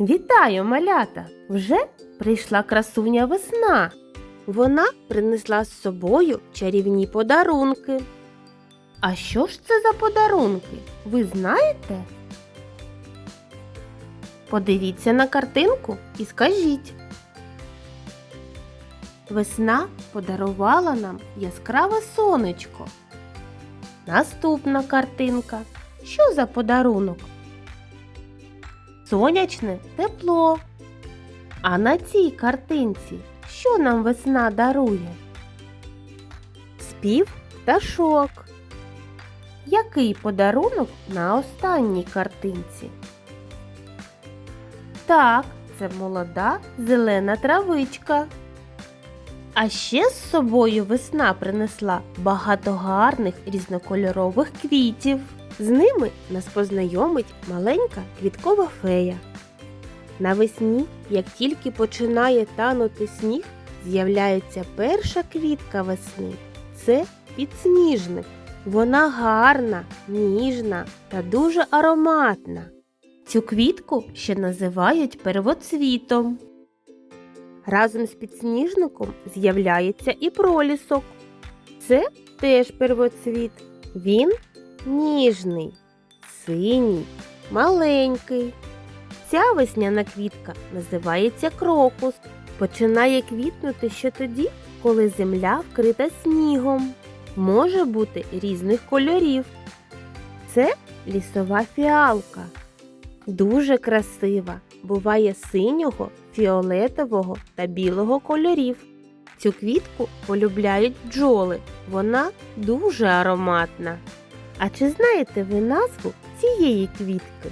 Вітаю, малята! Вже прийшла красуня весна. Вона принесла з собою чарівні подарунки. А що ж це за подарунки? Ви знаєте? Подивіться на картинку і скажіть. Весна подарувала нам яскраве сонечко. Наступна картинка. Що за подарунок? Сонячне тепло. А на цій картинці що нам весна дарує? Спів пташок. Який подарунок на останній картинці? Так, це молода зелена травичка. А ще з собою весна принесла багато гарних різнокольорових квітів. З ними нас познайомить маленька квіткова фея. Навесні, як тільки починає танути сніг, з'являється перша квітка весни. Це підсніжник. Вона гарна, ніжна та дуже ароматна. Цю квітку ще називають первоцвітом. Разом з підсніжником з'являється і пролісок. Це теж первоцвіт. Він ніжний, синій, маленький. Ця весняна квітка називається крокус. Починає квітнути ще тоді, коли земля вкрита снігом. Може бути різних кольорів. Це лісова фіалка. Дуже красива. Буває синього, фіолетового та білого кольорів. Цю квітку полюбляють бджоли. Вона дуже ароматна. А чи знаєте ви назву цієї квітки?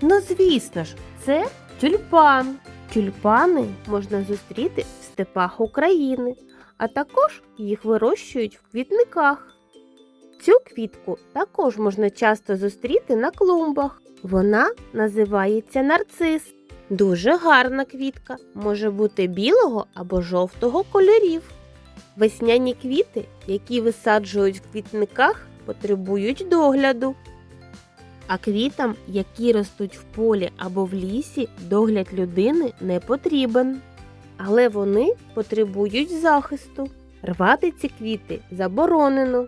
Ну, звісно ж, це тюльпан. Тюльпани можна зустріти в степах України, а також їх вирощують в квітниках. Цю квітку також можна часто зустріти на клумбах. Вона називається нарцис. Дуже гарна квітка, може бути білого або жовтого кольорів. Весняні квіти, які висаджують в квітниках, потребують догляду. А квітам, які ростуть в полі або в лісі, догляд людини не потрібен. Але вони потребують захисту. Рвати ці квіти заборонено.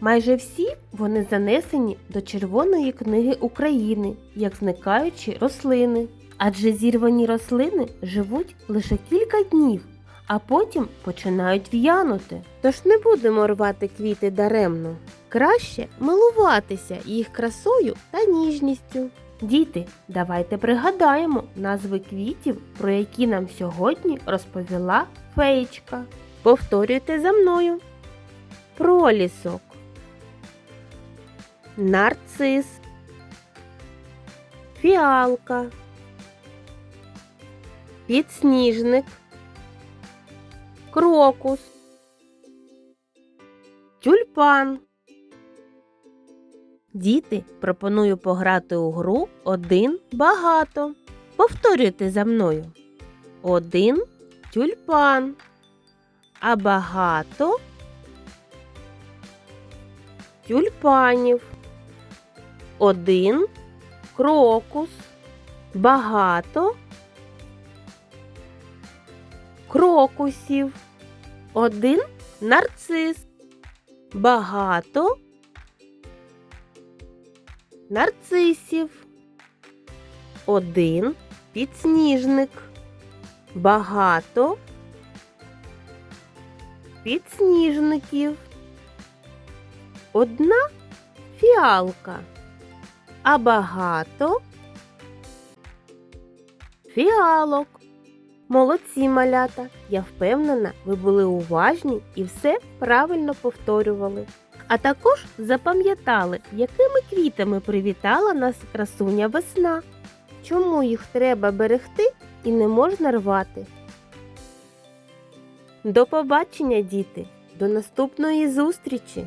Майже всі вони занесені до Червоної книги України як зникаючі рослини. Адже зірвані рослини живуть лише кілька днів, а потім починають в'янути. Тож не будемо рвати квіти даремно. Краще милуватися їх красою та ніжністю. Діти, давайте пригадаємо назви квітів, про які нам сьогодні розповіла феєчка. Повторюйте за мною. Пролісок. Нарцис. Фіалка. Підсніжник. Крокус. Тюльпан. Діти, пропоную пограти у гру один багато. Повторюйте за мною. Один тюльпан. А багато тюльпанів. Один крокус. Багато крокусів. Один нарцис. Багато нарцисів. Один підсніжник. Багато підсніжників. Одна фіалка, а багато фіалок. Молодці малята! Я впевнена, ви були уважні і все правильно повторювали. А також запам'ятали, якими квітами привітала нас красуня весна, чому їх треба берегти і не можна рвати. До побачення, діти! До наступної зустрічі!